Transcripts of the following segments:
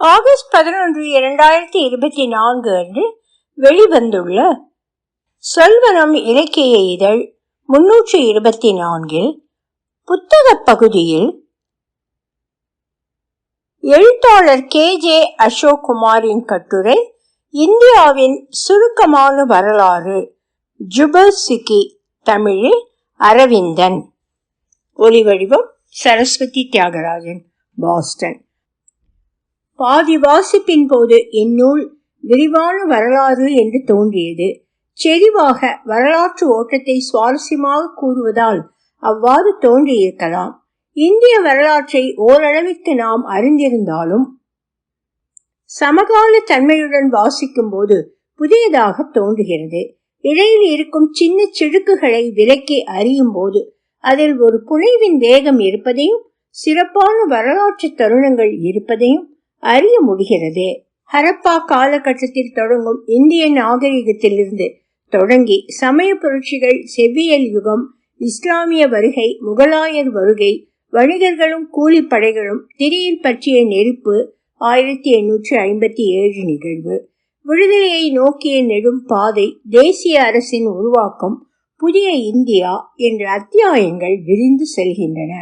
August பதினொன்று இரண்டாயிரத்தி இருபத்தி நான்கு அன்று வெளிவந்துள்ள சொல்வனம் இலக்கிய இதழ் முன்னூற்றி இருபத்தி நான்கில் புத்தகப் பகுதியில் எழுத்தாளர் கே ஜே அசோக் குமாரின் கட்டுரை இந்தியாவின் சுருக்கமான வரலாறு ஜுபல்சிக்கி தமிழில் அரவிந்தன். ஒலிவடிவம் சரஸ்வதி தியாகராஜன் பாஸ்டன். பாதி வாசிப்பின் போது இந்நூல் விரிவான வரலாறு என்று தோன்றியது. செறிவாக வரலாற்று ஓட்டத்தை சுவாரஸ்யமாக கூறுவதால் அவ்வாறு தோன்றியிருக்கலாம். இந்திய வரலாற்றை ஓரளவிற்கு நாம் அறிந்திருந்தாலும் சமகால தன்மையுடன் வாசிக்கும் போது புதியதாக தோன்றுகிறது. இடையில் இருக்கும் சின்ன சிடுக்குகளை விலக்கி அறியும் போது அதில் ஒரு புனைவின் வேகம் இருப்பதையும் சிறப்பான வரலாற்று தருணங்கள் இருப்பதையும் அறிய முடிகிறது. ஹரப்பா காலகட்டத்தில் தொடங்கும் இந்திய நாகரிகத்திலிருந்து தொடங்கி சமய புரட்சிகள் செவ்வியல் யுகம் இஸ்லாமிய வருகை முகலாயர் வருகை வணிகர்களும் கூலிப்படைகளும் திரியில் பற்றிய நெருப்பு ஆயிரத்தி எண்ணூற்றி ஐம்பத்தி ஏழு நிகழ்வு. விடுதலையை நோக்கிய நெடும் பாதை தேசிய அரசின் உருவாக்கம் புதிய இந்தியா என்ற அத்தியாயங்கள் விரிந்து செல்கின்றன.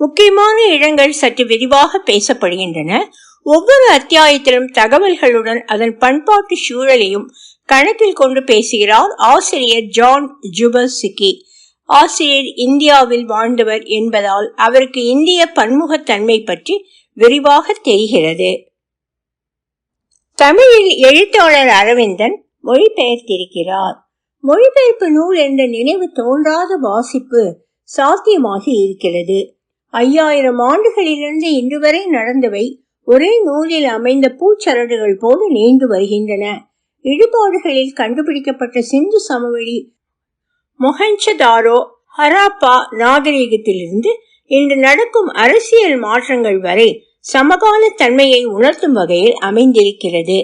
முக்கியமான இடங்கள் சற்று விரிவாக பேசப்படுகின்றன. ஒவ்வொரு அத்தியாயத்திலும் தகவல்களுடன் அதன் பண்பாட்டு சூழலையும் கணக்கில் கொண்டு பேசுகிறார் ஆசிரியர் ஜான் ஜுபர்சிக்கி ஆசிரியர் இந்தியாவில் வாழ்ந்தவர் என்பதால் அவருக்கு இந்திய பன்முகத்தன்மை பற்றி விரிவாக தெரிகிறது. தமிழில் எழுத்தாளர் அரவிந்தன் மொழிபெயர்த்திருக்கிறார். மொழிபெயர்ப்பு நூல் என்ற நினைவு தோன்றாத வாசிப்பு சாத்தியமாகி இருக்கிறது. ஐயாயிரம் ஆண்டுகளிலிருந்து இன்று வரை நடந்தவை ஒரே நூலில் அமைந்த பூச்சரடுகள் போல நீண்டு வருகின்றன. இடுபாடுகளில் கண்டுபிடிக்கப்பட்ட சிந்து சமவெளி மொஹஞ்சதாரோ ஹராப்பா நாகரிகத்திலிருந்து இன்று நடக்கும் அரசியல் மாற்றங்கள் வரை சமகால தன்மையை உணர்த்தும் வகையில் அமைந்திருக்கிறது.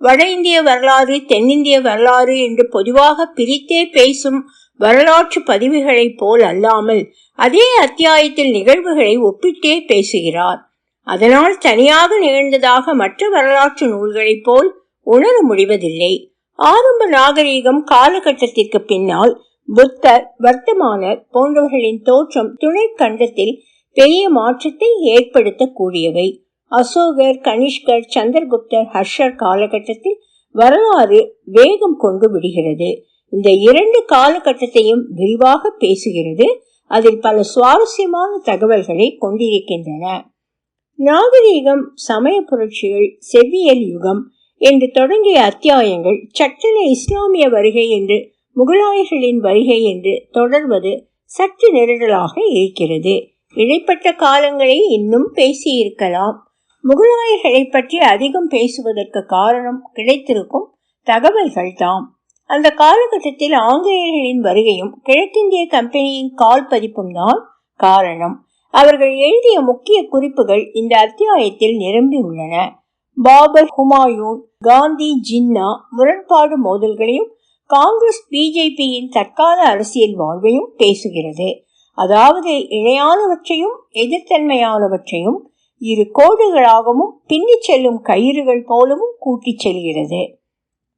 வட இந்திய வரலாறு தென்னிந்திய வரலாறு என்று பொதுவாக பிரித்தே பேசும் வரலாற்று பதிவுகளைப் போல் அல்லாமல் அதே அத்தியாயத்தில் நிகழ்வுகளை ஒப்பிட்டே பேசுகிறார். அதனால் தனியாக நிகழ்ந்ததாக மற்ற வரலாற்று நூல்களைப் போல் உணர முடிவதில்லை. ஆரம்ப நாகரீகம் காலகட்டத்திற்கு பின்னால் புத்தர் வர்த்தமானர் போன்றவர்களின் தோற்றம் துணை கண்டத்தில் பெரிய மாற்றத்தை ஏற்படுத்தக்கூடியவை. அசோகர் கனிஷ்கர் சந்திரகுப்தர் ஹர்ஷர் காலகட்டத்தில் வரலாறு வேகம் கொண்டு விடுகிறது. இந்த இரண்டு காலகட்டத்தையும் விரிவாக பேசுகிறது. அதில் பல சுவாரஸ்யமான தகவல்களை கொண்டிருக்கின்றன. நாகரீகம் சமய புரட்சிகள் செவ்வியல் யுகம் என்று தொடங்கிய அத்தியாயங்கள் சட்டென இஸ்லாமிய வருகை என்று முகலாயர்களின் வருகை என்று தொடர்வது சற்று நெருடலாக இருக்கிறது. இடைப்பட்ட காலங்களை இன்னும் பேசியிருக்கலாம். முகலாயர்களை பற்றி அதிகம் பேசுவதற்கு காரணம் கிடைத்திருக்கும் தகவல்கள் தாம். அந்த காலகட்டத்தில் ஆங்கிலேயர்களின் வருகையும் கிழக்கிந்திய கம்பெனியின் கால் பதிப்பும் தான் காரணம். அவர்கள் எழுதிய முக்கிய குறிப்புகள் இந்த அத்தியாயத்தில் நிரம்பி உள்ளன. பாபர் ஹுமாயூன் காந்தி ஜின்னா முரண்பாடு மோதல்களையும் காங்கிரஸ் பிஜேபியின் தற்கால அரசியல் வாழ்வையும் பேசுகிறது. அதாவது இணையானவற்றையும் எதிர்த்தன்மையானவற்றையும் இரு கோடுகளாகவும் பின்னி செல்லும் கயிறுகள் போலவும் கூட்டிச் செல்கிறது.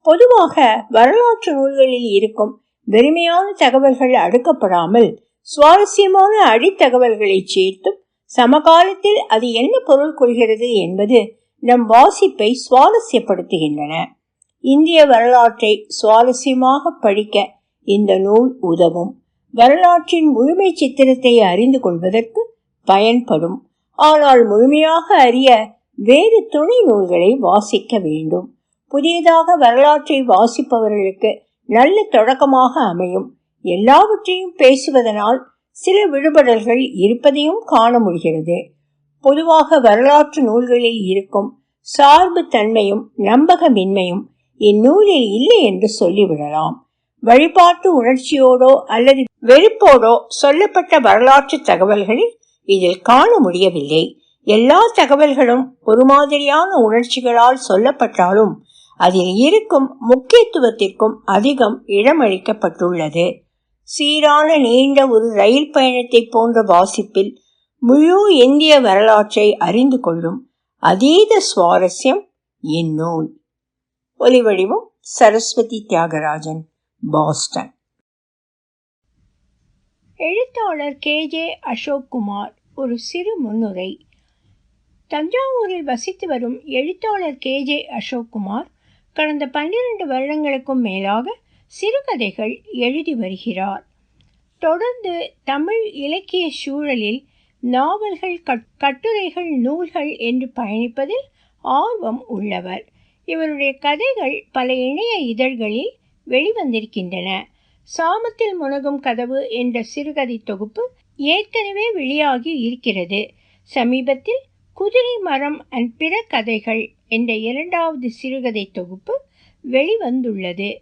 பொதுவாக வரலாற்று நூல்களில் இருக்கும் வெறுமையான தகவல்கள் அடுக்கப்படாமல் சுவாரஸ்யமான அடித்தகவல்களை சேர்த்தும் சமகாலத்தில் அது என்ன பொருள் கொள்கிறது என்பது நம் வாசிப்பை சுவாரஸ்யப்படுத்துகின்றன. இந்திய வரலாற்றை சுவாரஸ்யமாக படிக்க இந்த நூல் உதவும். வரலாற்றின் முழுமை சித்திரத்தை அறிந்து கொள்வதற்கு பயன்படும். ஆனால் முழுமையாக அறிய வேறு துணை நூல்களை வாசிக்க வேண்டும். புதியதாக வரலாற்றை வாசிப்பவர்களுக்கு நல்ல தொடக்கமாக அமையும் எல்லாவற்றையும் பேசுவதனால் சில விடுபடல்கள் இருப்பதையும் காண முடிகிறது. பொதுவாக வரலாற்று நூல்களில் இருக்கும் சார்பு தன்மையும் நம்பகமின்மையும் இந்நூலில் இல்லை என்று சொல்லிவிடலாம். வழிபாட்டு உணர்ச்சியோடோ அல்லது வெறுப்போடோ சொல்லப்பட்ட வரலாற்று தகவல்களில் இதில் காண முடியவில்லை. எல்லா தகவல்களும் ஒரு மாதிரியான உணர்ச்சிகளால் சொல்லப்பட்டாலும் அதில் இருக்கும் முக்கியத்துவத்திற்கும் அதிகம் இடமளிக்கப்பட்டுள்ளது. சீரான நீண்ட ஒரு ரயில் பயணத்தை போன்ற வாசிப்பில் முழு இந்திய வரலாற்றை அறிந்து கொள்ளும் அதீத சுவாரஸ்யம் இந்நூல். ஒலிவடிவம் சரஸ்வதி தியாகராஜன் பாஸ்டன். எழுத்தாளர் கே. ஜே. அசோக் குமார் ஒரு சிறு முன்னுரை. தஞ்சாவூரில் வசித்து வரும் எழுத்தாளர் கே. ஜே. அசோக் குமார் கடந்த பன்னிரண்டு வருடங்களுக்கும் மேலாக சிறுகதைகள் எழுதி வருகிறார். தொடர்ந்து தமிழ் இலக்கிய சூழலில் நாவல்கள் கட்டுரைகள் நூல்கள் என்று பயணிப்பதில் ஆர்வம் உள்ளவர். இவருடைய கதைகள் பல இணைய இதழ்களில் வெளிவந்திருக்கின்றன. சாமத்தில் முனகும் கதவு என்ற சிறுகதை தொகுப்பு ஏற்கனவே வெளியாகி இருக்கிறது. சமீபத்தில் குதிரை மரம் அண்ட் பிற கதைகள் என்ற இரண்டாவது சிறுகதை தொகுப்பு வெளிவந்துள்ளது.